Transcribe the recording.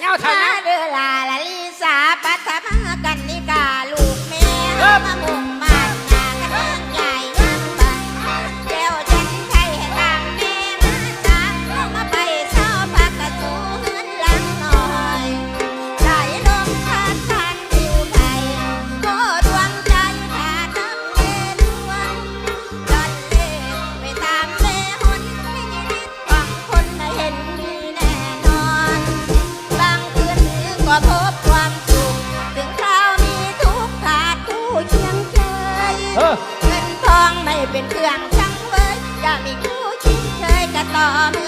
Nhau. ก็พบความสุขถึงคราวนี้ทุกขาดคู่เคียงเคเงินทองไม่เป็นเครื่องชังเวยจะมีคู่ชินเคยก็ต่อเมื่อ